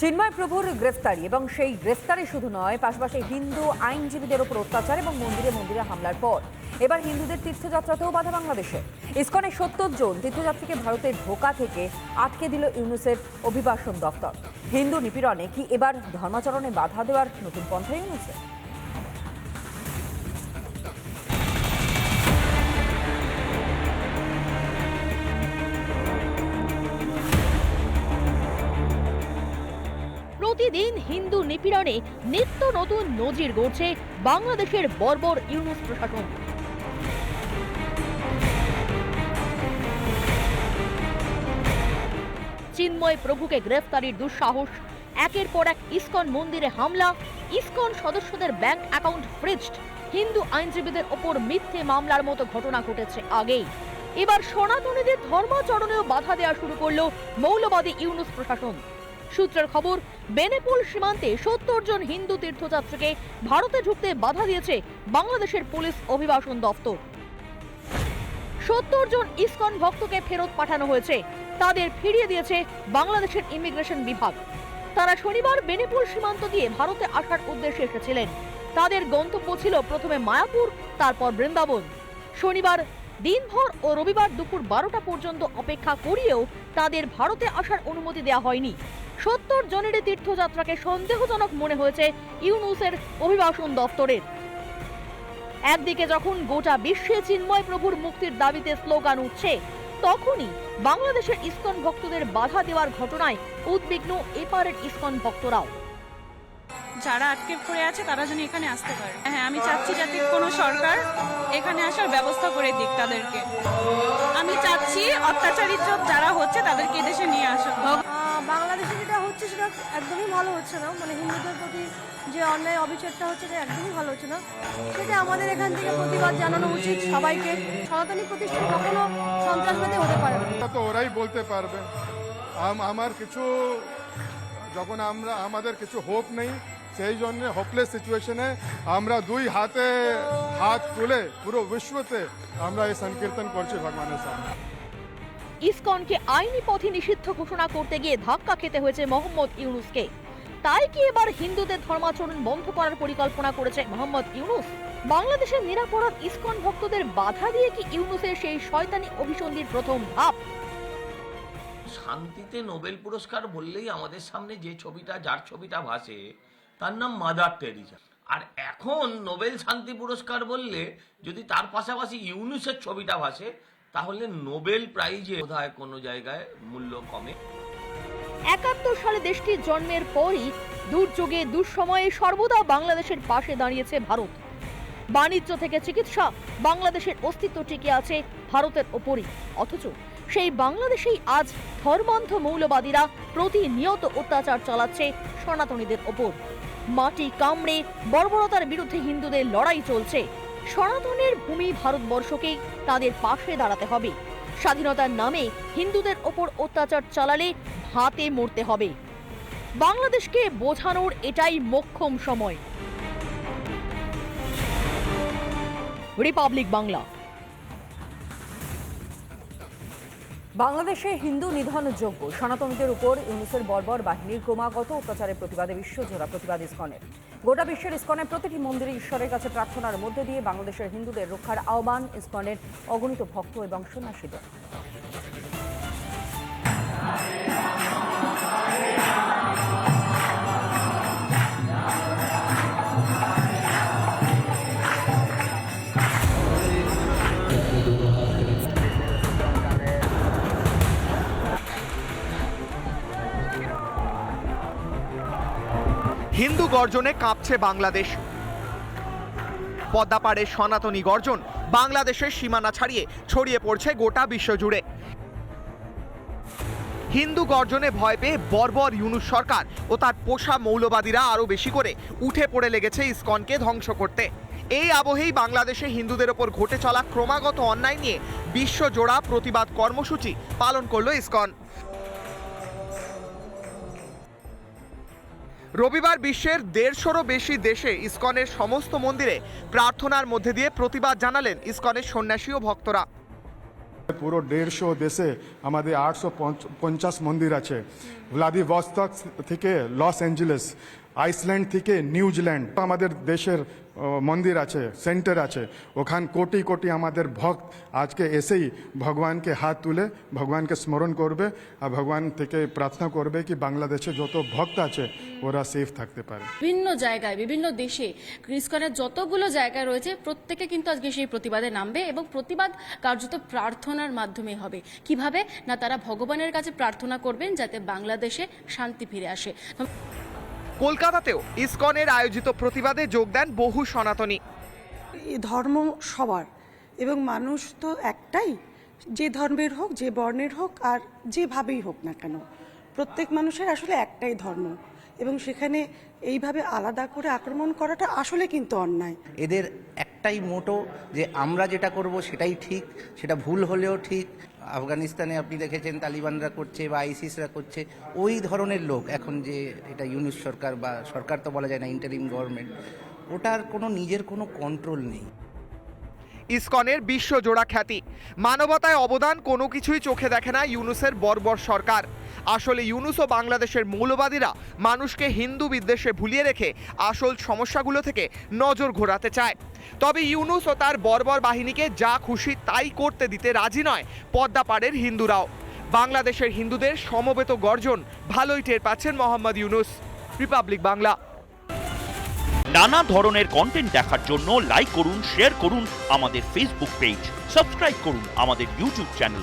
চিন্ময় প্রভুর গ্রেফতারি এবং সেই গ্রেফতারি শুধু নয়, পাশাপাশি হিন্দু আইনজীবীদের ওপর অত্যাচার এবং মন্দিরে মন্দিরে হামলার পর। এবার হিন্দুদের তীর্থযাত্রাতেও বাধা বাংলাদেশে। ইসকনের সত্তর জন তীর্থযাত্রীকে ভারতের ঢোকা থেকে আটকে দিল ইউনুসের অভিবাসন দপ্তর হিন্দু নিপীড়নে কি এবার ধর্মাচরণে বাধা দেওয়ার নতুন পন্থা ইউনুসের প্রতিদিন হিন্দু নিপীড়নে নিত্য নতুন নজির গড়ছে বাংলাদেশের বর্বর ইউনুস প্রশাসন। চিন্ময় প্রভুকে গ্রেফতারির দুঃসাহস, একের পর এক ইসকন মন্দিরে হামলা, ইসকন সদস্যদের ব্যাংক অ্যাকাউন্ট ফ্রিজড, হিন্দু আইনজীবীদের ওপর মিথ্যে মামলার মতো ঘটনা ঘটেছে আগেই। এবার সনাতনীদের ধর্মাচরণেও বাধা দেওয়া শুরু করল মৌলবাদী ইউনুস প্রশাসন। সূত্রের খবর, বেনেপুল সীমান্তে সত্তর জন হিন্দু তীর্থযাত্রীকে ভারতে ঢুকতে বাধা দিয়েছে বাংলাদেশের পুলিশ অভিবাসন দফতর। সত্তর জন ইসকন ভক্তকে ফেরত পাঠানো হয়েছে, তাদের ফিরিয়ে দিয়েছে বাংলাদেশের ইমিগ্রেশন বিভাগ। তারা শনিবার বেনেপুল সীমান্ত দিয়ে ভারতে আসার উদ্দেশ্যে এসেছিলেন। তাদের গন্তব্য ছিল প্রথমে মায়াপুর, তারপর বৃন্দাবন। শনিবার, দিনভর ও রবিবার দুপুর বারোটা পর্যন্ত অপেক্ষা করিয়েও তাদের ভারতে আসার অনুমতি দেওয়া হয়নি। সত্তর জনেরই তীর্থযাত্রাকে সন্দেহজনক মনে হয়েছে ইউনুসের অভিবাসন দপ্তরের। একদিকে যখন গোটা বিশ্বে চিন্ময় প্রভুর মুক্তির দাবিতে স্লোগান উঠছে তখনই বাংলাদেশের ইসকন ভক্তদের বাধা দেওয়ার ঘটনায় উদ্বিগ্ন এপারের ইসকন ভক্তরাও। যারা আটকে পড়ে আছে তারা যেন এখানে আসতে পারে। হ্যাঁ আমি চাচ্ছি যাতে কোনো সরকার এখানে আসার ব্যবস্থা করে দিক তাদেরকে। আমি চাচ্ছি অত্যাচারিত যারা হচ্ছে তাদেরকে এদেশে নিয়ে আসা। বাংলাদেশে হচ্ছে সেটা একদমই ভালো হচ্ছে না। মানে হিন্দুদের প্রতি যে অন্যায় অবিচারটা হচ্ছে সেটা একদমই ভালো হচ্ছে না। সেটা আমাদের এখান থেকে প্রতিবাদ জানানো উচিত সবাইকে। সনাতনী প্রতিষ্ঠান কখনো সন্ত্রাসবাদী হতে পারে না। তো ওরাই বলতে পারবে। আমার কিছু, যখন আমরা, আমাদের কিছু হোপ নেই, সেই জন্য হোপলেস সিচুয়েশনে আমরা দুই হাতে হাত তুলে পুরো বিশ্বতে আমরা এই সংকীর্তন করছি ভগবানের সামনে। ইসকনকে আইনি পথে নিষিদ্ধ ঘোষণা করতে গিয়ে ধাক্কা খেতে হয়েছে মোহাম্মদ ইউনুসকে। তাই কি এবার হিন্দুদের ধর্মাচরণ বন্ধ করার পরিকল্পনা করেছে মোহাম্মদ ইউনুস? বাংলাদেশের নিরাপরাধ ইসকন ভক্তদের বাধা দিয়ে কি ইউনুসের সেই শয়তানি অভিসন্ধির প্রথম ধাপ? শান্তিতে নোবেল পুরস্কার বললেই আমাদের সামনে যে ছবিটা, যার ছবিটা ভাসে, তার নাম মাদার টেরিজা। আর এখন নোবেল শান্তি পুরস্কার বললে যদি তার পাশাপাশি ইউনুসের ছবিটা ভাসে তাহলে নোবেল প্রাইজে বোধহয় কোনো জায়গায় মূল্য কমে। একাত্তর সালে দেশটির জন্মের পরই দুর্যোগে, দুঃসময়ে সর্বদা বাংলাদেশের পাশে দাঁড়িয়েছে ভারত। বাণিজ্য থেকে চিকিৎসা বাংলাদেশের অস্তিত্ব টিকে আছে ভারতের ওপরই। অথচ সেই বাংলাদেশেই আজ ধর্মান্ধ মৌলবাদীরা প্রতিনিয়ত অত্যাচার চালাচ্ছে সনাতনীদের ওপর। মাটি কামড়ে বর্বরতার বিরুদ্ধে হিন্দুদের লড়াই চলছে সনাতনের ভূমি ভারতবর্ষকেই তাদের পাশে দাঁড়াতে হবে। স্বাধীনতার নামে হিন্দুদের ওপর অত্যাচার চালালে হাতে মরতে হবে। বাংলাদেশকে বোঝানোর এটাই মোক্ষম সময়। রিপাবলিক বাংলা। বাংলাদেশে হিন্দু নিধন যোগ্য সনাতনীদের উপর ইউনুসের বর্বর বাহিনীর ক্রমাগত অত্যাচারের প্রতিবাদে বিশ্বজোড়া প্রতিবাদ ইস্কনের গোটা বিশ্বের ইস্কনের প্রতিটি মন্দিরে ঈশ্বরের কাছে প্রার্থনার মধ্যে দিয়ে বাংলাদেশের হিন্দুদের রক্ষার আহ্বান ইস্কনের অগণিত ভক্ত এবং সন্ন্যাসীদের। হিন্দু গর্জনে কাঁপছে বাংলাদেশ। পদ্মাপাড়ের সনাতনী গর্জন, বাংলাদেশের সীমানা ছাড়িয়ে ছড়িয়ে পড়ছে গোটা বিশ্ব জুড়ে হিন্দু গর্জনে ভয় পেয়ে বর্বর ইউনুস সরকার ও তার পোষা মৌলবাদীরা আরও বেশি করে উঠে পড়ে লেগেছে ইসকনকে ধ্বংস করতে। এই আবহেই বাংলাদেশে হিন্দুদের ওপর ঘটে চলা ক্রমাগত অন্যায় নিয়ে বিশ্বজোড়া প্রতিবাদ কর্মসূচি পালন করল ইসকন। রবিবার বিশ্বের দেড়শোরও বেশি দেশে ইসকনের সমস্ত মন্দিরে প্রার্থনার মধ্যে দিয়ে প্রতিবাদ জানালেন ইসকনের সন্ন্যাসী ও ভক্তরা। পুরো দেড়শো দেশে আমাদের আটশো পঞ্চাশ মন্দির আছে। ভ্লাদিভস্তক থেকে লস অ্যাঞ্জেলেস আইসল্যান্ড থেকে নিউজিল্যান্ড, আমাদের দেশের মন্দির আছে, সেন্টার আছে। ওখান কোটি কোটি আমাদের ভক্ত আজকে এসেই ভগবানকে হাত তুলে, ভগবানকে স্মরণ করবে আর ভগবান থেকে প্রার্থনা করবে কি বাংলাদেশে যত ভক্ত আছে, ওরা সেফ থাকতে পারে। বিভিন্ন জায়গায়, বিভিন্ন দেশে ইসকনের যতগুলো জায়গা রয়েছে, প্রত্যেকে কিন্তু আজকে সেই প্রতিবাদে নামবে এবং প্রতিবাদ কার্যত প্রার্থনার মাধ্যমে হবে। কীভাবে? না তারা ভগবানের কাছে প্রার্থনা করবেন যাতে বাংলাদেশে শান্তি ফিরে আসে। কলকাতাতেও ইসকনের আয়োজিত প্রতিবাদে যোগ দেন বহু সনাতনী। এই ধর্ম সবার এবং মানুষ তো একটাই যে ধর্মের হোক যে বর্ণের হোক আর যেভাবেই হোক না কেন প্রত্যেক মানুষের আসলে একটাই ধর্ম এবং সেখানে এইভাবে আলাদা করে আক্রমণ করাটা আসলে কিন্তু অন্যায়। এদের একটাই মোটো যে আমরা যেটা করব সেটাই ঠিক, সেটা ভুল হলেও ঠিক। আফগানিস্তানে আপনি দেখেছেন তালিবানরা করছে বা আইসিসরা করছে, ওই ধরনের লোক এখন যে এটা ইউনিস সরকার বা সরকার তো বলা যায় না ইন্টারিম গভর্নমেন্ট ওটার কোনো নিজের কোনো কন্ট্রোল নেই। ইসকনের বিশ্বজোড়া খ্যাতি। মানবতায় অবদান কোনো কিছুই চোখে দেখে না ইউনুসের বর্বর সরকার। আসলে ইউনুস ও বাংলাদেশের মৌলবাদীরা মানুষকে হিন্দু বিদ্বেষে ভুলিয়ে রেখে আসল সমস্যাগুলো থেকে নজর ঘোরাতে চায়। তবে ইউনুস ও তার বর্বর বাহিনীকে যা খুশি তাই করতে দিতে রাজি নয় পদ্মাপাড়ের হিন্দুরাও। বাংলাদেশের হিন্দুদের সমবেত গর্জন ভালোই টের পাচ্ছেন মোহাম্মদ ইউনুস। রিপাবলিক বাংলা। নানা ধরনের কন্টেন্ট দেখার জন্য লাইক করুন শেয়ার করুন আমাদের ফেসবুক পেজ সাবস্ক্রাইব করুন আমাদের ইউটিউব চ্যানেল